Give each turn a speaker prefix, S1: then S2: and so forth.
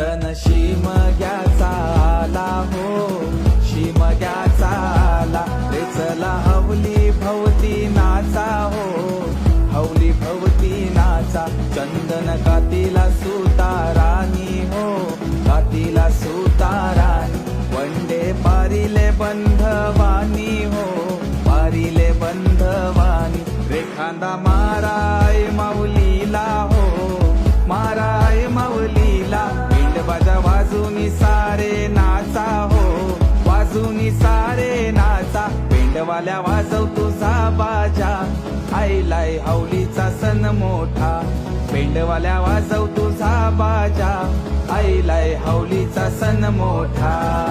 S1: सण शिमग्याचा आला हो शिमग्याचा आला रे चला हवली भवती नाचा हो हवली भवती नाचा चंदन कातीला सुतारानी हो कातीला सुतारानी वंडे पारिले बंधवानी हो पारिले बंधवानी रेखांदा माराय माऊलीला वाजूनी सारे नाचा हो वाजूनी सारे नाचा. पिंडवाल्या वाजव तुझा बाजा आईलाय हौलीचा सण मोठा. पेंडवाल्या वाजव तुझा बाजा आईलाय हौलीचा सण मोठा.